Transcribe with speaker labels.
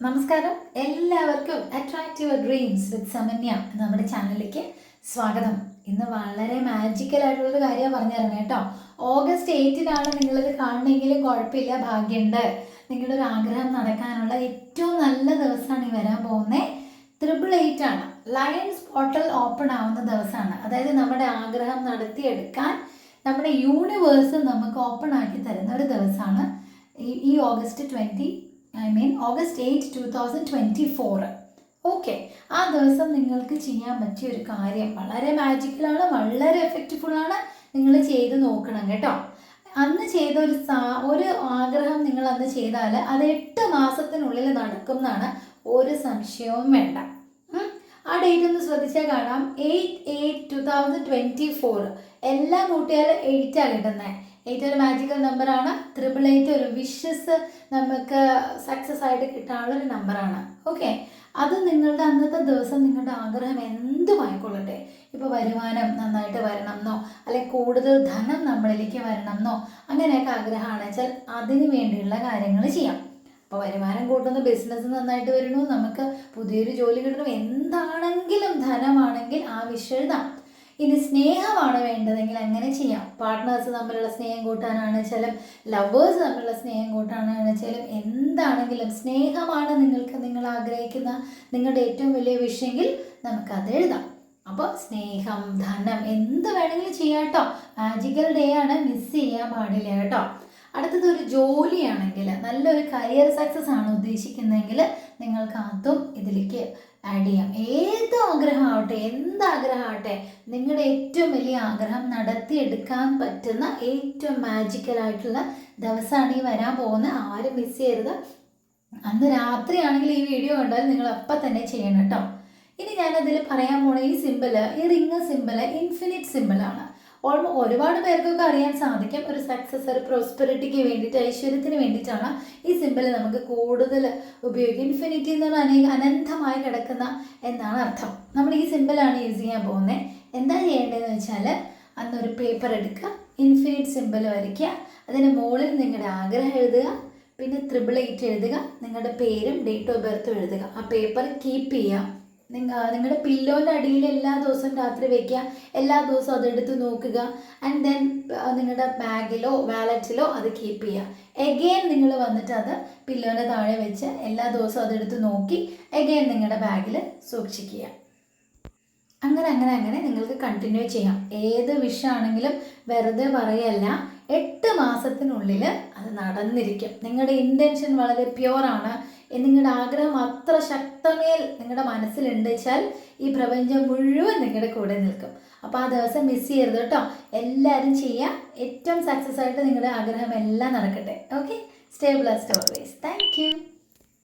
Speaker 1: നമസ്കാരം. എല്ലാവർക്കും attractive dreams വിത്ത് സമന്യ നമ്മുടെ ചാനലിലേക്ക് സ്വാഗതം. ഇന്ന് വളരെ മാജിക്കൽ ആയിട്ടുള്ളൊരു കാര്യമാണ് പറഞ്ഞു തരണം കേട്ടോ ഓഗസ്റ്റ് എയ്റ്റിനാണ് നിങ്ങളിത് കാണണമെങ്കിലും കുഴപ്പമില്ല ഭാഗ്യമുണ്ട്. നിങ്ങളുടെ ഒരു ആഗ്രഹം നടക്കാനുള്ള ഏറ്റവും നല്ല ദിവസമാണ് ഈ വരാൻ പോകുന്നത്. ത്രിബിൾ എയ്റ്റ് ആണ്. ലയൺസ് പോർട്ടൽ ഓപ്പൺ ആവുന്ന ദിവസമാണ്. അതായത് നമ്മുടെ ആഗ്രഹം നടത്തിയെടുക്കാൻ നമ്മുടെ യൂണിവേഴ്സ് നമുക്ക് ഓപ്പൺ ആക്കി തരുന്ന ഒരു ദിവസമാണ് ഈ August twenty I mean August eight two thousand twenty four okay ആ ദിവസം നിങ്ങൾക്ക് ചെയ്യാൻ പറ്റിയ ഒരു കാര്യം വളരെ മാജിക്കലാണ് വളരെ എഫക്റ്റ്ഫുള്ളാണ് നിങ്ങൾ ചെയ്ത് നോക്കണം കേട്ടോ. അന്ന് ചെയ്ത ഒരു സാ ഒരു ആഗ്രഹം നിങ്ങൾ അന്ന് ചെയ്താൽ അത് എട്ട് മാസത്തിനുള്ളിൽ നടക്കും എന്നാണ് ഒരു സംശയവും വേണ്ട. ആ ഡേറ്റ് ഒന്ന് ശ്രദ്ധിച്ചാൽ കാണാം. Eight eight two thousand twenty four എല്ലാം കൂട്ടിയാൽ എയ്റ്റാണ് കിട്ടുന്നത് എയ്റ്റ് ഒരു മാജിക്കൽ നമ്പറാണ് ത്രിപിൾ എയ്റ്റ് ഒരു വിഷസ് നമുക്ക് സക്സസ് ആയിട്ട് കിട്ടാനുള്ള ഒരു നമ്പറാണ് ഓക്കെ അത് നിങ്ങളുടെ അന്നത്തെ ദിവസം നിങ്ങളുടെ ആഗ്രഹം എന്തുമായിക്കൊള്ളട്ടെ ഇപ്പോൾ വരുമാനം നന്നായിട്ട് വരണം എന്നോ അല്ലെങ്കിൽ കൂടുതൽ ധനം നമ്മളിലേക്ക് വരണം എന്നോ അങ്ങനെയൊക്കെ ആഗ്രഹമാണ് വെച്ചാൽ അതിന് വേണ്ടിയുള്ള കാര്യങ്ങൾ ചെയ്യാം. അപ്പോൾ വരുമാനം കൂട്ടുന്ന ബിസിനസ് നന്നായിട്ട് വരണു. നമുക്ക് പുതിയൊരു ജോലി കിട്ടണം. എന്താണെങ്കിലും ധനമാണെങ്കിൽ ആ വിഷയം എഴുതാം. ഇനി സ്നേഹമാണ് വേണ്ടതെങ്കിൽ അങ്ങനെ ചെയ്യാം. പാർട്ട്നേഴ്സ് തമ്മിലുള്ള സ്നേഹം കൂട്ടാനാണ് വെച്ചാലും ലവേഴ്സ് തമ്മിലുള്ള സ്നേഹം കൂട്ടാനാണ് വെച്ചാലും എന്താണെങ്കിലും സ്നേഹമാണ് നിങ്ങൾക്ക് നിങ്ങൾ ആഗ്രഹിക്കുന്ന നിങ്ങളുടെ ഏറ്റവും വലിയ വിഷയമെങ്കിൽ അത് എഴുതാം. അപ്പോൾ സ്നേഹം ധനം എന്ത് വേണമെങ്കിലും ചെയ്യാം കേട്ടോ. മാജിക്കൽ ഡേ ആണ്. മിസ് ചെയ്യാൻ പാടില്ല കേട്ടോ. അടുത്തത് ഒരു ജോലിയാണെങ്കിൽ നല്ലൊരു കരിയർ സക്സസ് ആണ് ഉദ്ദേശിക്കുന്നതെങ്കിൽ നിങ്ങൾക്ക് അതും ഇതിലേക്ക് ആഡ് ചെയ്യാം. ഏത് ആഗ്രഹമാവട്ടെ എന്ത് ആഗ്രഹമാവട്ടെ നിങ്ങളുടെ ഏറ്റവും വലിയ ആഗ്രഹം നടത്തിയെടുക്കാൻ പറ്റുന്ന ഏറ്റവും മാജിക്കലായിട്ടുള്ള ദിവസമാണ് ഈ വരാൻ പോകുന്നത്. ആരും മിസ് ചെയ്യരുത്. അന്ന് രാത്രിയാണെങ്കിൽ ഈ വീഡിയോ കണ്ടാൽ നിങ്ങൾ അപ്പം തന്നെ ചെയ്യണം കേട്ടോ. ഇനി ഞാനതിൽ പറയാൻ പോണ ഈ സിമ്പിൾ ഈ റിങ് സിമ്പിൾ ഇൻഫിനിറ്റ് സിമ്പിളാണ് ഓൾമോ ഒരുപാട് പേർക്കൊക്കെ അറിയാൻ സാധിക്കും ഒരു സക്സസ് ഒരു പ്രോസ്പെറിറ്റിക്ക് വേണ്ടിയിട്ട് ഐശ്വര്യത്തിന് വേണ്ടിയിട്ടാണ് ഈ സിമ്പിൾ നമുക്ക് കൂടുതൽ ഉപയോഗിക്കുക. ഇൻഫിനിറ്റി എന്ന് പറഞ്ഞാൽ അനേക അനന്തമായി കിടക്കുന്ന എന്നാണ് അർത്ഥം. നമ്മൾ ഈ സിമ്പിളാണ് യൂസ് ചെയ്യാൻ പോകുന്നത് എന്താ ചെയ്യേണ്ടതെന്ന് വെച്ചാൽ അന്നൊരു പേപ്പർ എടുക്കുക ഇൻഫിനിറ്റ് സിമ്പിൾ വരയ്ക്കുക അതിന് മുകളിൽ നിങ്ങളുടെ ആഗ്രഹം എഴുതുക പിന്നെ ത്രിബിൾ എയ്റ്റ് എഴുതുക നിങ്ങളുടെ പേരും ഡേറ്റ് ഓഫ് ബർത്തും എഴുതുക. ആ പേപ്പർ കീപ്പ് ചെയ്യുക. നിങ്ങളുടെ പില്ലോന്റെ അടിയിൽ എല്ലാ ദിവസവും രാത്രി വയ്ക്കുക എല്ലാ ദിവസവും അതെടുത്ത് നോക്കുക. ആൻഡ് ദെൻ നിങ്ങളുടെ ബാഗിലോ വാലറ്റിലോ അത് കീപ്പ് ചെയ്യുക. എഗെയിൻ നിങ്ങൾ വന്നിട്ട് അത് പില്ലോന്റെ താഴെ വെച്ച് എല്ലാ ദിവസവും അതെടുത്ത് നോക്കി. എഗെയിൻ നിങ്ങളുടെ ബാഗിൽ സൂക്ഷിക്കുക. അങ്ങനെ അങ്ങനെ അങ്ങനെ നിങ്ങൾക്ക് കണ്ടിന്യൂ ചെയ്യാം. ഏത് വിഷാണെങ്കിലും വെറുതെ പറയല്ല. എട്ട് മാസത്തിനുള്ളിൽ അത് നടന്നിരിക്കും. നിങ്ങളുടെ ഇന്റൻഷൻ വളരെ പ്യുവറാണ് നിങ്ങളുടെ ആഗ്രഹം അത്ര ശക്തമേൽ നിങ്ങളുടെ മനസ്സിലുണ്ട് വെച്ചാൽ ഈ പ്രപഞ്ചം മുഴുവൻ നിങ്ങളുടെ കൂടെ നിൽക്കും. അപ്പോൾ ആ ദിവസം മിസ് ചെയ്യരുത് കേട്ടോ. എല്ലാവരും ചെയ്യുക ഏറ്റവും സക്സസ് ആയിട്ട് നിങ്ങളുടെ ആഗ്രഹം എല്ലാം നടക്കട്ടെ. Okay stay blessed always thank